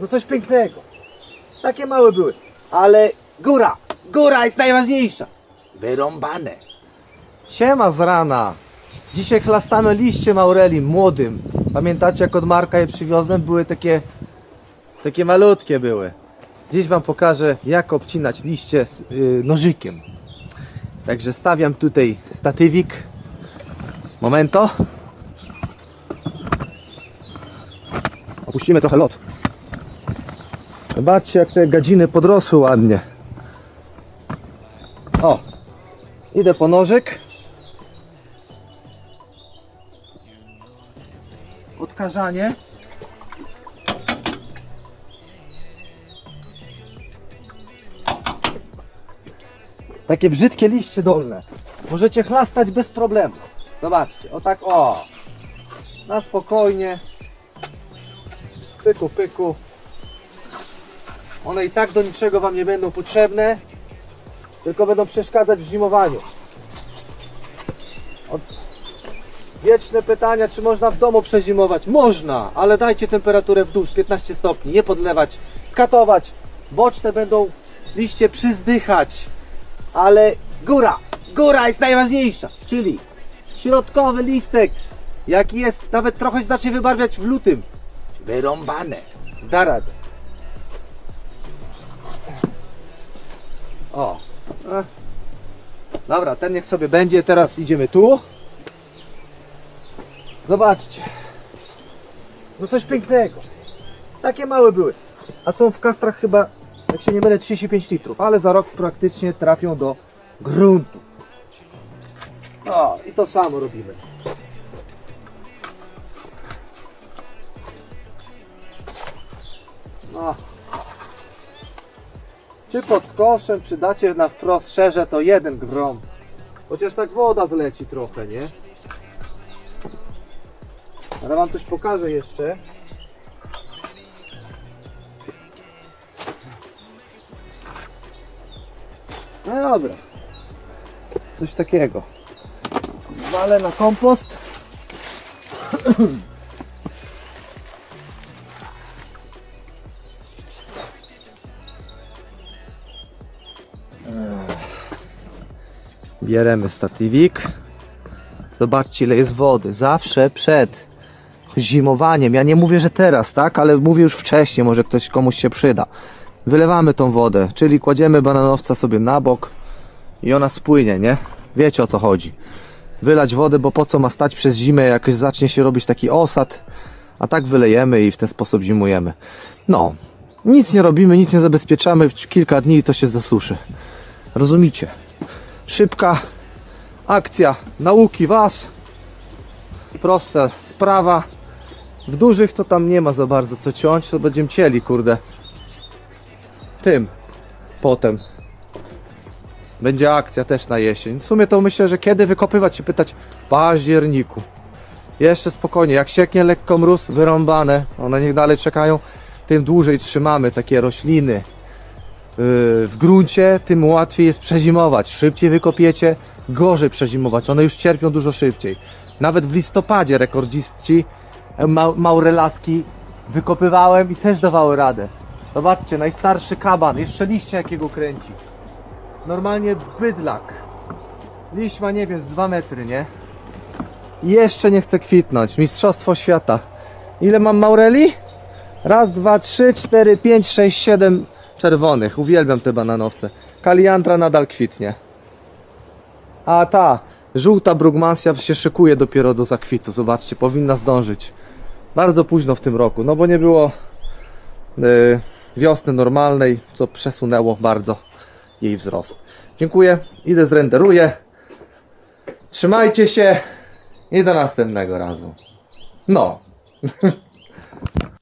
No coś pięknego. Takie małe były. Ale góra, góra jest najważniejsza. Wyrąbane. Siema z rana. Dzisiaj chlastamy liście maureli młodym. Pamiętacie jak od Marka je przywiozłem? Były takie, takie malutkie były. Dziś wam pokażę jak obcinać liście z, yy, nożykiem. Także stawiam tutaj statywik. Momento. Opuścimy trochę lot. Zobaczcie jak te gadziny podrosły ładnie. O, idę po nożyk. Odkażanie. Takie brzydkie liście dolne. Możecie chlastać bez problemu. Zobaczcie, o tak o. Na spokojnie. Pyku, pyku. One i tak do niczego Wam nie będą potrzebne, tylko będą przeszkadzać w zimowaniu. Od... Wieczne pytania, czy można w domu przezimować? Można, ale dajcie temperaturę w dół z 15 stopni, nie podlewać, katować. Boczne będą liście przyzdychać, ale góra, góra jest najważniejsza, czyli środkowy listek, jaki jest, nawet trochę się zacznie wybarwiać w lutym. Wyrąbane. Da radę. O. Dobra, ten niech sobie będzie. Teraz idziemy tu. Zobaczcie. No coś pięknego. Takie małe były. A są w kastrach chyba, jak się nie mylę, 35 litrów, ale za rok praktycznie trafią do gruntu. O, i to samo robimy. No. Czy pod skoszem, czy dacie na wprost szerze, to jeden grom. Chociaż tak woda zleci trochę, nie? Ale wam coś pokażę jeszcze. No dobra. Coś takiego. Walę na kompost. Bieremy statywik. Zobaczcie ile jest wody. Zawsze przed zimowaniem. Ja nie mówię, że teraz, tak? Ale mówię już wcześniej, może ktoś komuś się przyda. Wylewamy tą wodę, czyli kładziemy bananowca sobie na bok i ona spłynie, nie? Wiecie o co chodzi. Wylać wodę, bo po co ma stać przez zimę, jak zacznie się robić taki osad, a tak wylejemy i w ten sposób zimujemy. No, nic nie robimy, nic nie zabezpieczamy, w kilka dni to się zasuszy. Rozumicie? Szybka akcja nauki Was. Prosta sprawa. W dużych to tam nie ma za bardzo co ciąć, to będziemy cieli, kurde. Tym. Potem. Będzie akcja też na jesień. W sumie to myślę, że kiedy wykopywać się pytać w październiku. Jeszcze spokojnie, jak sieknie lekko mróz, wyrąbane, one niech dalej czekają, tym dłużej trzymamy takie rośliny w gruncie, tym łatwiej jest przezimować. Szybciej wykopiecie, gorzej przezimować. One już cierpią dużo szybciej. Nawet w listopadzie rekordziści e, ma maurelaski wykopywałem i też dawały radę. Zobaczcie, najstarszy kaban, jeszcze liście jakiego kręci. Normalnie bydlak. Liść ma, nie wiem, z 2 metry, nie? Jeszcze nie chce kwitnąć. Mistrzostwo świata. Ile mam maureli? Raz, dwa, trzy, cztery, pięć, sześć, siedem czerwonych. Uwielbiam te bananowce. Kaliantra nadal kwitnie. A ta żółta brugmansja się szykuje dopiero do zakwitu. Zobaczcie, powinna zdążyć. Bardzo późno w tym roku, no bo nie było yy, wiosny normalnej, co przesunęło bardzo jej wzrost. Dziękuję, idę zrenderuję. Trzymajcie się i do następnego razu. No.